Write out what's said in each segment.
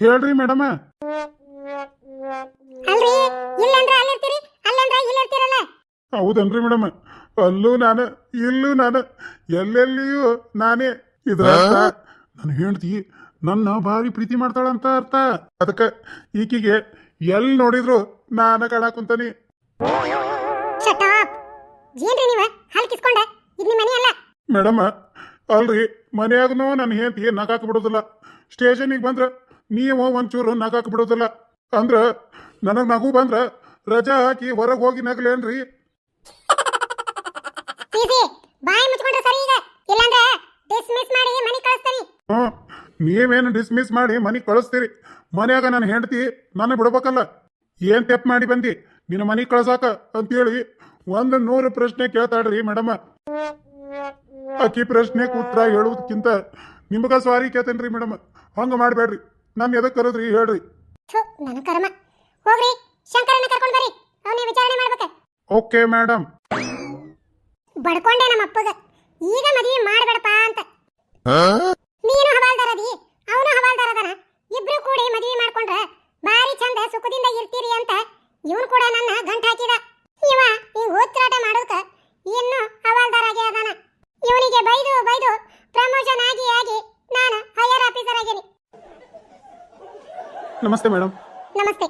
ಹೇಳ್ರಿ ಮೇಡಮ. ಅಲ್ರಿ ಇಲ್ಲಂದ್ರ ಅಲ್ಲಿರ್ತೀರಿ ಅಲ್ಲಂದ್ರ ಇಲ್ಲಿರ್ತೀರಲ್ಲ? ಹೌದನ್ರಿ ಮೇಡಮ್ ಅಲ್ಲೂ ನಾನು ಇಲ್ಲೂ ನಾನು ಎಲ್ಲೆಲ್ಲಿಯೂ ನಾನೇ. ಇದ್ರ ನಾನು ನನ್ನ ಹೆಂಡತಿ ನನ್ನ ಭಾರಿ ಪ್ರೀತಿ ಮಾಡ್ತಾಳಂತ ಅರ್ಥ. ಅದಕ್ಕೆ ಈಕಿಗೆ ಎಲ್ಲಿ ನೋಡಿದ್ರು ನಾನು ಕಾಣಾಕ್ ಕುಂತಾನಿ. ಶಟ್ ಅಪ್ ಏನ್ರಿ ನೀವ? ಹಾಲ್ ಕಿಸ್ಕೊಂಡ ಇದು ನಿಮ್ಮ ಮನೆ ಅಲ್ಲ? ಮೇಡಮ್ ಅಲ್ರಿ ಮನ್ಯಾಗನೂ ನನ್ನ ಹೆಂಡತಿ ನಗಾಕ್ ಬಿಡೋದಿಲ್ಲ. ಸ್ಟೇಷನಿಗೆ ಬಂದ್ರ ನೀವು ಒಂಚೂರು ನಗಾಕ್ ಬಿಡೋದಿಲ್ಲ ಅಂದ್ರ ನನಗ್ ನಗು ಬಂದ್ರ ರಜಾ ಹಾಕಿ ಹೊರಗೆ ಹೋಗಿ ನಗಲೇನ್ರಿ? ಬಾಯಿ ಮುಚ್ಕೊಂಡ್ರೆ ಸರಿ ಈಗ. ಇಲ್ಲಂದ್ರೆ ಡಿಸ್ಮಿಸ್ ಮಾಡಿ ಮನೆ ಕಳಿಸ್ತೀನಿ. ಹ್ಞೂ ನೀವೇನು ಡಿಸ್ಮಿಸ್ ಮಾಡಿ ಮನೆಗೆ ಕಳಿಸ್ತೀರಿ? ಮನ್ಯಾಗ ನನ್ನ ಹೆಂಡತಿ ನನ್ನ ಬಿಡ್ಬೇಕಲ್ಲ. ಏನ್ ತೆಪ್ ಮಾಡಿ ಬಂದಿ? ನಿನ್ನ ಮನೆಗೆ ಕಳ್ಸಾಕ ಅಂತೇಳಿ ಒಂದು ನೂರು ಪ್ರಶ್ನೆ ಕೇಳ್ತಾಳ್ರಿ ಮೇಡಮ್. ಅಕ್ಕಿ ಪ್ರಶ್ನೆಗೆ ಉತ್ತರ ಹೇಳುವುದಕ್ಕಿಂತ ನಿಮ್ಗ ಸ್ವಾರಿ ಕೇಳ್ತೇನ್ರಿ ಮೇಡಮ್. ಹಂಗ ಮಾಡಬೇಡ್ರಿ. ನಾನು ಎದಕ್ಕೆ ಕರೆದ್ರಿ ಹೇಳ್ರಿ. ಥು ನನ್ನ ಕರ್ಮ. ಹೋಗ್ರಿ ಶಂಕರನ್ನ ಕರ್ಕೊಂಡು ಬರ್ರಿ. ಅವನೇ ವಿಚಾರಣೆ ಮಾಡ್ಬೇಕ. ಓಕೆ ಮೇಡಮ್ ಬಡ್ಕೊಂಡೆ ನಮ್ಮ ಅಪ್ಪಗ. ಈಗ ಮದುವೆ ಮಾಡಬೇಡಪ್ಪ ಅಂತ. ನೀನು ಹವಾಲ್ದಾರ ಅದಿ ಅವನು ಹವಾಲ್ದಾರ ಅದಾನ. ಇಬ್ರು ಕೂಡಿ ಮದುವೆ ಮಾಡ್ಕೊಂಡ್ರ ನಮಸ್ತೆ ಮೇಡಮ್. ನಮಸ್ತೆ.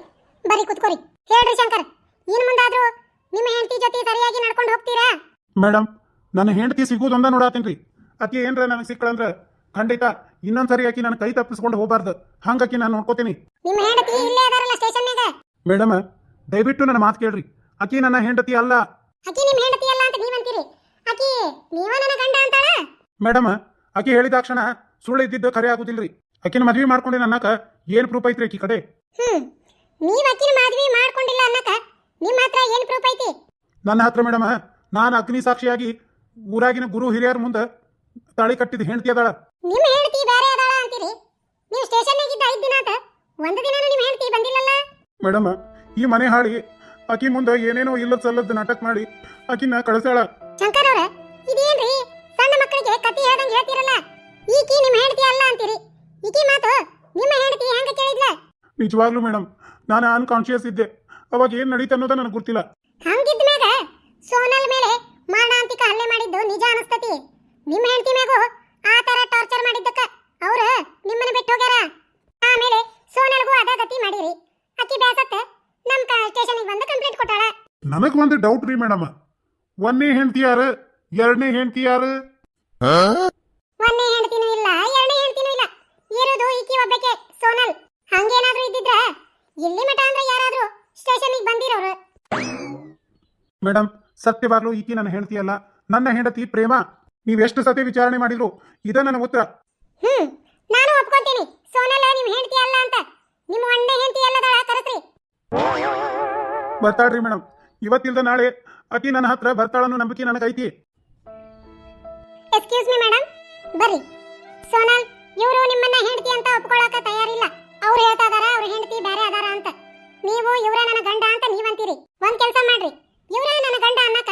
ಬರೀ ಕುತ್ಕೋರಿ. ಹೇಳ್ರಿ ಶಂಕರ್ ಇನ್ ಮುಂದಾದ್ರೂ ನಿಮ್ಮ ಹೆಂಡತಿ ಜೊತೆ ಸರಿಯಾಗಿ ನಡ್ಕೊಂಡು ಹೋಗ್ತೀರಾ? ಮೇಡಮ್ ನನ್ನ ಹೆಂಡತಿ ಸಿಗೋದೊಂದ ನೋಡಾತೀನ್ರಿ ಅತಿ ಏನ್ರ ನನಗೆ ಸಿಕ್ಕಳಂದ್ರ ಖಂಡಿತ ಇನ್ನೊಂದ್ಸರಿ ಆಕಿ ನನ್ನ ಕೈ ತಪ್ಪಿಸ್ಕೊಂಡು ಹೋಗ್ಬಾರ್ದು. ಹಂಗಾಕಿ ನಾನು ನೋಡ್ಕೋತೀನಿ. ನಿಮ್ಮ ಹೆಂಡತಿ ಇಲ್ಲೇ ಅದಾರಲ್ಲ ಸ್ಟೇಷನ್ಯಾಗ ಮೇಡಮ್ ದಯವಿಟ್ಟು ನನ್ನ ಮಾತು ಕೇಳ್ರಿ. ಅಕಿ ನನ್ನ ಹೆಂಡತಿ ಅಲ್ಲ. ಅಕಿ ನಿಮ್ಮ ಹೆಂಡತಿ ಅಲ್ಲ ಅಂತ ನೀವಂತೀರಿ? ಅಕಿ ನೀವು ನನ್ನ ಗಂಡ ಅಂತಾಳ? ಮೇಡಮ್ ಆಕಿ ಹೇಳಿದಾಕ್ಷಣ ಸುಳ್ಳು ಇದ್ದಿದ್ದು ಖರೆ ಆಗುದಿಲ್ರಿ. ಆಕಿನ ಮದ್ವೆ ಮಾಡ್ಕೊಂಡೆ ಅನ್ನಕ ಏನ್ ಪ್ರೂಫ್ ಐತ್ರಿ ಆಕಿ ಕಡೆ? ಹ್ಮ್ ನೀವ್ ಅಕ್ಕಿನ ಮಾದ್ವಿ ಮಾಡ್ಕೊಂಡಿಲ್ಲ ಅನ್ನಕ ನಿಮ್ಮ ಹತ್ರ ಏನ್ ಪ್ರೂಫ್ ಐತಿ? ನನ್ನ ಹತ್ರ ಮೇಡಮ ನಾನು ಅಗ್ನಿ ಸಾಕ್ಷಿಯಾಗಿ ಊರಾಗಿನ ಗುರು ಹಿರಿಯರ ಮುಂದೆ ತಾಳಿ ಕಟ್ಟಿದ ಹೆಂಡತಿ ಅದಾಳ. ನಿಮ್ಮ ಹೆಂಡತಿ ಬೇರೆ ಅದಾಳ ಅಂತೀರಿ? ನೀವು ಸ್ಟೇಷನ್ ಇದ್ದ ಐದ್ ದಿನ ಆತ ಒಂದು ದಿನಾನು ನಿಮ್ಮ ಹೆಂಡತಿ ಬಂದಿಲ್ಲಲ್ಲ? ಮೇಡಮ್ ಈ ಮನೆ ಹಾಳಿ ಆಕಿ ಮುಂದೆ ಏನೇನೋ ಇಲ್ಲದ ಸಲ್ಲದ ನಾಟಕ ಮಾಡಿ ಆಕಿನ ಕಳಿಸ್ಯಾಳ. ಶಂಕರ್ ಅವ್ರ ಇದೇನ್ರಿ? ಸಣ್ಣ ಮಕ್ಕಳಿಗೆ ಕತಿ ಹೇಳ್ದಂಗೆ ಹೇಳ್ತಿರಲ್ಲ? ಈಕಿ ನಿಮ್ಮ ಹೆಂಡತಿ ಅಲ್ಲ ಅಂತೀರಿ? ಈಕಿ ಮಾತು ನಿಮ್ಮ ಹೆಂಡತಿ ಹೆಂಗ ಕೇಳಿದ್ಲ? ನಿಜವಾಗ್ಲೂ ಮೇಡಮ್ ನಾನು ಅನ್ಕಾನ್ಶಿಯಸ್ ಇದ್ದೆ. ಅವಾಗ ಏನ್ ನಡೀತ ಅನ್ನೋದ ನನಗೆ ಗೊತ್ತಿಲ್ಲ. ಹಂಗಿದ್ದ ಮ್ಯಾಗ ಸೋನಲ್ ಮೇಲೆ ಮಾರಣಾಂತಿಕ ಹಲ್ಲೆ ಮಾಡಿದ್ದು ನಿಜ ಅನಸ್ತತಿ. ನಿಮ್ಮ ಹೆಂಡತಿ ಮ್ಯಾಗೂ ಆ ತರ ಟಾರ್ಚರ್ ಮಾಡಿದ್ದಕ್ಕ ಅವ್ರ ನಿಮ್ಮನ್ನ ಬಿಟ್ಟು ಹೋಗ್ಯಾರ? ಆಮೇಲೆ ಸೋನಲ್ಗೂ ಅದ ಗತಿ ಮಾಡಿರಿ. ಅಕ್ಕಿ ಬ್ಯಾಸತ್ತ ನಮ್ ಸ್ಟೇಷನ್ಗೆ ಬಂದು ಕಂಪ್ಲೇಂಟ್ ಕೊಟ್ಟಾಳ. ನನಗೆ ಒಂದು ಡೌಟ್ ರೀ ಮೇಡಮ್ ಒಂದನೇ ಹೆಂಡತಿ ಯಾರು? ಎರಡನೇ ಹೆಂಡತಿ ಯಾರು ಒಂದೇ ಹೆಂಡತಿನೂ ಇಲ್ಲ ಎರಡನೇ ಹೆಂಡತಿನೂ ಇಲ್ಲ ಇರೋದು ಈಕಿ ಒಬ್ಬಕ್ಕೆ ಸೋನಲ್ ಹಂಗೇನಾದ್ರೂ ಇದ್ದಿದ್ರ ಇಲ್ಲಿ ಮಠ ಅಂದ್ರೆ ಯಾರಾದ್ರೂ ಸ್ಟೇಷನ್ಗೆ ಬಂದಿರೋರು. ಮೇಡಮ್ ಸತ್ಯವಾಗ್ಲೂ ಈಕಿ ನನ್ನ ಹೆಂಡತಿ ಅಲ್ಲ ನನ್ನ ಹೆಂಡತಿ ಪ್ರೇಮ. ನೀವೆಷ್ಟು ಸತಿ ವಿಚಾರಣೆ ಮಾಡಿದ್ರು? ಇದ ನನ್ನ ಉತ್ತರ. ಹ್ಮ್ ನಾನು ಒಪ್ಕೊಂತೀನಿ. ಸೋನಲ್ ನಿಮ್ ಹೆಂಡತಿ ಅಲ್ಲ ಅಂತ. ನಿಮ್ಮ ಒಂದೇ ಹೆಂಡತಿ ಅಲ್ಲದಾಳ ಕರೆಸ್ರಿ. ಬರ್ತಾಳ್ರಿ ಮೇಡಮ್ ಇವತ್ತಿಲ್ದ ನಾಳೆ ಅತಿ ನನ್ನ ಹತ್ರ ಬರ್ತಾಳನ್ನೋ ನಂಬಿಕೆ ನನಗೈತಿ. ಎಕ್ಸ್ಕ್ಯೂಸ್ ಮೀ ಮೇಡಮ್ ಬರ್ರಿ. ಸೋನಲ್ ಇವರು ನಿಮ್ಮನ್ನ ಹೆಂಡತಿ ಅಂತ ಒಪ್ಕೊಳಕ ತಯಾರಿಲ್ಲ. ಅವ್ರು ಹೇಳ್ತಾ ಇದಾರ, ಅವ್ರ ಹೆಂಡತಿ ಬೇರೆ ಅದಾರ ಅಂತ. ನೀವು ಇವರ ನನ್ನ ಗಂಡ ಅಂತ ನೀವಂತೀರಿ. ಒಂದ್ ಕೆಲಸ ಮಾಡ್ರಿ. ಇವರ ನನ್ನ ಗಂಡ ಅನ್ನಕ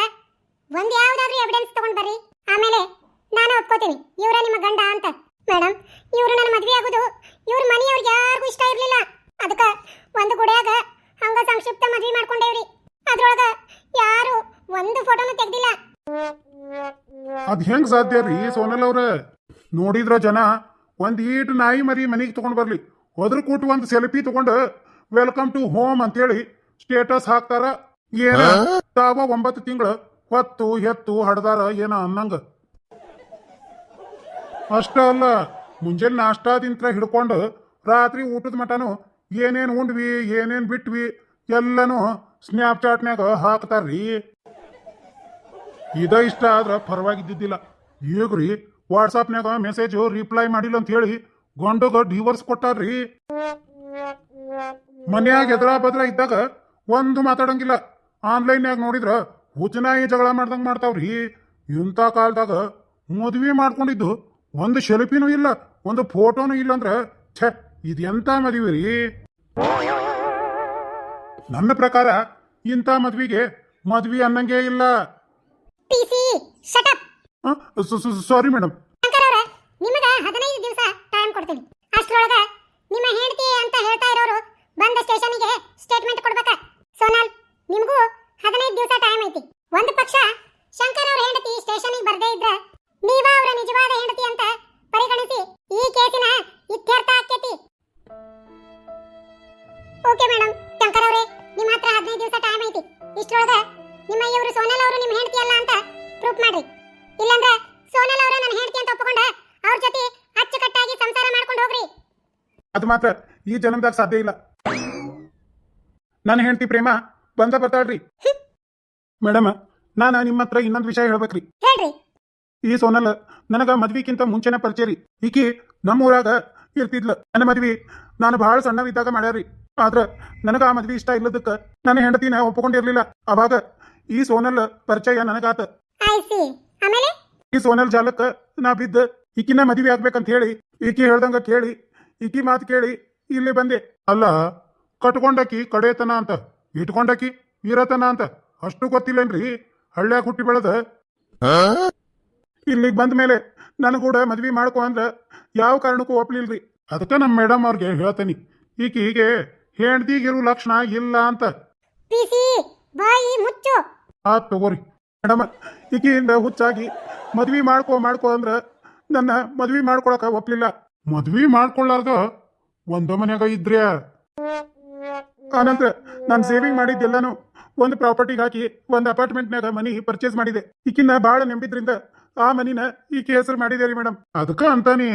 ಒಂದ್ ಯಾವ್ದಾದ್ರೂ ಎವಿಡೆನ್ಸ್ ತಗೊಂಡ್ ಬರ್ರಿ. ಆಮೇಲೆ ನಾನು ಒಪ್ಕೋತೀನಿ, ಇವರ ನಿಮ್ಮ ಗಂಡ ಅಂತ. ಮೇಡಮ್ ಇವರು ನನ್ನ ಮದ್ವೆ ಆಗುದು ಇವ್ರ ಮನೆಯವ್ರಿಗೆ ಯಾರಿಗೂ ಇಷ್ಟ ಇರ್ಲಿಲ್ಲ. ಅದಕ್ಕ ಒಂದು ಗುಡಿಯಾಗ ಹಂಗ ಸಂಕ್ಷಿಪ್ತ ಮದ್ವೆ ಮಾಡ್ಕೊಂಡೇವ್ರಿ. ಅದ್ರೊಳಗ ಯಾರು ಒಂದು ಫೋಟೋನು ತೆಗ್ದಿಲ್ಲ. ಅದ್ ಹೆಂಗ್ ಸಾಧ್ಯ ರೀ ಸೋನಲ್ ಅವ್ರ? ನೋಡಿದ್ರ ಜನ ಒಂದ್ ಈಟು ನಾಯಿ ಮರಿ ಮನೆಗೆ ತೊಗೊಂಡು ಬರಲಿ. ಹೋದ್ರ ಕೂಟ ಒಂದು ಸೆಲ್ಫಿ ತಗೊಂಡು ವೆಲ್ಕಮ್ ಟು ಹೋಮ್ ಅಂತೇಳಿ ಸ್ಟೇಟಸ್ ಹಾಕ್ತಾರ. ಏನ? ತಾವ ಒಂಬತ್ತು ತಿಂಗಳು ಹೊತ್ತು ಎತ್ತು ಹಡ್ದಾರ ಏನ ಅನ್ನಂಗ. ಅಷ್ಟ ಅಲ್ಲ ಮುಂಜಾನೆ ನಾಷ್ಟಾದಿಂತ್ರ ಹಿಡ್ಕೊಂಡು ರಾತ್ರಿ ಊಟದ ಮಟನು ಏನೇನು ಉಂಡ್ವಿ ಏನೇನು ಬಿಟ್ವಿ ಎಲ್ಲನೂ ಸ್ನ್ಯಾಪ್ಚಾಟ್ನ್ಯಾಗ ಹಾಕ್ತಾರ್ರಿ. ಇದ ಇಷ್ಟ ಆದ್ರೆ ಪರವಾಗಿದ್ದಿದ್ದಿಲ್ಲ. ಈಗ್ರಿ ವಾಟ್ಸಾಪ್ನ್ಯಾಗ ಮೆಸೇಜ್ ರಿಪ್ಲೈ ಮಾಡಿಲ್ಲ ಅಂತ ಹೇಳಿ ಗಂಡಗ ಡಿವೋರ್ಸ್ ಕೊಟ್ಟಾರ್ರಿ. ಮನ್ಯಾಗ ಎದ್ರ ಬದ್ರ ಇದ್ದಾಗ ಒಂದು ಮಾತಾಡಂಗಿಲ್ಲ. ಆನ್ಲೈನ್ಯಾಗ ನೋಡಿದ್ರ ಹುಚ್ಚನಾಯಿ ಜಗಳ ಮಾಡ್ದಂಗೆ ಮಾಡ್ತಾವ್ರಿ. ಇಂಥ ಕಾಲದಾಗ ಮದ್ವಿ ಮಾಡ್ಕೊಂಡಿದ್ದು ಒಂದು ಶೆಲ್ಫಿನೂ ಇಲ್ಲ, ಒಂದು ಫೋಟೋನೂ ಇಲ್ಲ ಅಂದ್ರ ಛೆ, ಇದೆಂತ ಮದುವೆ ರೀ ನನ್ನ ಪ್ರಕಾರ ಇಂಥ ಮದ್ವಿಗೆ ಮದ್ವಿ ಅನ್ನಂಗೇ ಇಲ್ಲ. Sorry madam. ನಿಮಗ ಹದಿನೈದು ದಿವಸ ಟೈಮ್ ಕೊಡ್ತೀನಿ. ಅಷ್ಟರೊಳಗೆ ನಿಮ್ಮ ಹೆಂಡತಿ ಅಂತ ಹೇಳ್ತಾ ಇರೋರು ಬಂದ ಸ್ಟೇಷನ್ಗೆ ಸ್ಟೇಟ್ಮೆಂಟ್ ಕೊಡ್ಬೇಕ? ಸೋನಾಲ್, ನಿಮಗೂ ಹದಿನೈದು ದಿವಸ ಟೈಮ್ ಐತಿ. ಒಂದು ಪಕ್ಷ ಶಂಕರ್ ಅವ್ರ ಹೆಂಡತಿ ಸ್ಟೇಷನ್ಗೆ ಬರದೇ ಇದ್ರ ನೀವ ಅವರ ನಿಜವಾದ ಹೆಂಡತಿ ಅಂತ ಪರಿಗಣಿಸಿ ಈ ಕೇಸಿನ ಇತ್ಯರ್ಥ ಆಕ್ಕೇತಿ ಓಕೆ ಮೇಡಮ್, ಶಂಕರ್ ಅವರೇ, ನಿಮ್ಮ ಹತ್ರ ಹದಿನೈದು ದಿವಸ ಟೈಮ್ ಐತಿ. ಇಷ್ಟರೊಳಗ ನಿಮ್ಮ ಇವರು ಸೋನಾಲ್ ಅವರು ನಿಮ್ಮ ಹೆಂಡತಿ ಅಲ್ಲ ಅಂತ ಪ್ರೂಫ್ ಮಾಡ್ರಿ. ಇಲ್ಲಂದ್ರೆ ಸೋನಲ್ ಅವರ ನನ್ನ ಹೆಂಡತಿ ಅಂತ ಒಪ್ಪಿಕೊಂಡ. ಅವ್ರ ಜೊತೆ ಅಚ್ಚುಕಟ್ಟಾಗಿ ಸಂಸಾರ ಮಾಡ್ಕೊಂಡು ಹೋಗ್ರಿ. ಅದು ಮಾತ್ರ ಈ ಜನ್ಮದಾಗ ಸಾಧ್ಯ ಇಲ್ಲ. ನನ್ನ ಹೆಂಡತಿ ಪ್ರೇಮ ಬಂದ ಬರ್ತಾಳ್ರಿ. ಮೇಡಮ್ ನಾನು ನಿಮ್ಮ ಹತ್ರ ಇನ್ನೊಂದು ವಿಷಯ ಹೇಳ್ಬೇಕ್ರಿ. ಹೇಳ್ರಿ. ಈ ಸೋನಲ್ ನನಗ ಮದ್ವಿಕ್ಕಿಂತ ಮುಂಚೆನ ಪರಿಚಯ ರೀ. ಈಕಿ ನಮ್ಮೂರಾಗ ಇರ್ತಿದ್ಲ. ನನ್ನ ಮದ್ವಿ ನಾನು ಬಹಳ ಸಣ್ಣವಿದ್ದಾಗ ಮಾಡ್ಯಾರಿ ಆದ್ರ ನನಗ ಆ ಮದ್ವಿ ಇಷ್ಟ ಇಲ್ಲದಕ್ಕ ನನ್ನ ಹೆಂಡತಿನ ಒಪ್ಪಿಕೊಂಡಿರ್ಲಿಲ್ಲ. ಅವಾಗ ಈ ಸೋನಲ್ ಪರಿಚಯ ನನಗಾತ. ಆಮೇಲೆ? ಈ ಸೋನಲ್ ಜಾಲಕ್ಕ ನಾ ಬಿದ್ದ ಈಕಿನ ಮದುವೆ ಆಗ್ಬೇಕಂತ ಹೇಳಿ ಈಕಿ ಹೇಳ್ದಂಗ ಕೇಳಿ ಈಕಿ ಮಾತು ಕೇಳಿ ಇಲ್ಲಿ ಬಂದೆ. ಅಲ್ಲ ಕಟ್ಕೊಂಡಾಕಿ ಕಡೆತನ ಅಂತ ಇಟ್ಕೊಂಡಕಿ ವೀರತನ ಅಂತ ಅಷ್ಟು ಗೊತ್ತಿಲ್ಲನ್ರಿ? ಹಳ್ಳ್ಯಾಗ ಹುಟ್ಟಿ ಬೆಳೆದ. ಇಲ್ಲಿಗೆ ಬಂದ ಮೇಲೆ ನನಗೆ ಕೂಡ ಮದ್ವಿ ಮಾಡ್ಕೊ ಅಂದ್ರ ಯಾವ ಕಾರಣಕ್ಕೂ ಒಪ್ಲಿಲ್ರಿ. ಅದಕ್ಕೆ ನಮ್ಮ ಮೇಡಮ್ ಅವ್ರಿಗೆ ಹೇಳ್ತೀನಿ ಈಕಿ ಹೀಗೆ ಹೆಂಡ್ದಿಗಿರು ಲಕ್ಷಣ ಇಲ್ಲ ಅಂತ. ಪಿ ಬಾಯಿ ಮುಚ್ಚು. ಆತ್ ತಗೋರಿ. ಮೇಡಮ್ ಈಕೆಯಿಂದ ಹುಚ್ಚಾಗಿ ಮದ್ವಿ ಮಾಡ್ಕೊ ಮಾಡ್ಕೊ ಅಂದ್ರ ನನ್ನ ಮದ್ವಿ ಮಾಡ್ಕೊಳಕ ಒಪ್ಲಿಲ್ಲ. ಮದ್ವಿ ಮಾಡ್ಕೊಳ್ಳಾರ್ದ ಒಂದು ಮನ್ಯಾಗ ಇದ್ರೆ ಆನಂತರ ನಾನು ಸೇವಿಂಗ್ ಮಾಡಿದ್ದೆಲ್ಲಾನು ಒಂದು ಪ್ರಾಪರ್ಟಿಗೆ ಹಾಕಿ ಒಂದು ಅಪಾರ್ಟ್ಮೆಂಟ್ನಾಗ ಮನಿ ಪರ್ಚೇಸ್ ಮಾಡಿದೆ. ಈಕಿನ ಭಾಳ ನಂಬಿದ್ರಿಂದ ಆ ಮನಿನ ಈಕೆ ಹೆಸರು ಮಾಡಿದೆ ರೀ ಮೇಡಮ್ ಅದಕ್ಕ ಅಂತಾನೆ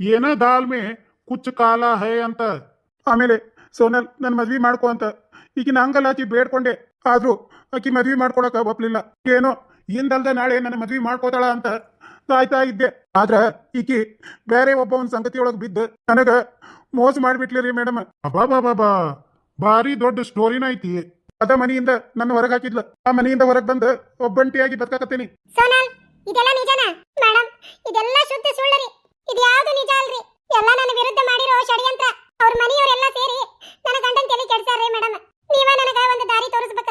ಏನ ದಾಲ್ಮೆ ಕುಚ್ಚ ಕಾಲ ಹೇ ಅಂತ. ಆಮೇಲೆ ಸೋನಲ್ ನನ್ನ ಮದ್ವಿ ಮಾಡ್ಕೊ ಅಂತ ಈಗಿನ ಹಾಕಿ ಬೇಡ್ಕೊಂಡೆ. ಆದ್ರೂ ಆಕಿ ಮದ್ವಿ ಮಾಡ್ಕೊಳಕ ಒಪ್ಲಿಲ್ಲ. ಏನೋ ಇಂದಲ್ದ ನಾಳೆ ನನ್ನ ಮದ್ವಿ ಮಾಡ್ಕೋತಾಳ ಅಂತ ಕಾಯ್ತಾ ಇದ್ದೆ. ಆದ್ರ ಈಕಿ ಬೇರೆ ಒಬ್ಬ ಒಂದ್ ಒಳಗ ಬಿದ್ದು. ನನಗ ಮೋಸ ಮಾಡಿಬಿಟ್ಲಿ ರೀ ಮೇಡಮ್ ಅಬಾಬಾಬಾ ಭಾರಿ ದೊಡ್ಡ ಸ್ಟೋರಿನ ಐತಿ. ಅದ ಮನೆಯಿಂದ ನನ್ನ ಹೊರಗೆ ಹಾಕಿದ್ಲ. ಆ ಮನೆಯಿಂದ ಹೊರಗೆ ಬಂದು ಒಬ್ಬಂಟಿಯಾಗಿ ಬದುಕಾಕತ್ತೇನಿ. ಸೋನಲ್ ಇದೆಲ್ಲ ನಿಜನಾ? ಮೇಡಮ್ ಇದೆಲ್ಲ ಶುದ್ಧ ಸುಳ್ಳರಿ. ಇದು ಯಾವುದು ನಿಜ ಅಲ್ರಿ? ಎಲ್ಲ ನನ್ನ ವಿರುದ್ಧ ಮಾಡಿರೋ ಷಡ್ಯಂತ್ರ. ಅವ್ರ ಮನೆಯವರೆಲ್ಲ ಸೇರಿ ನನ್ನ ಗಂಡನ ತಲೆ ಕೆಡ್ಸಾರ್ರಿ ಮೇಡಮ್ ನೀವ ನನಗ ಒಂದು ದಾರಿ ತೋರಿಸ್ಬೇಕ.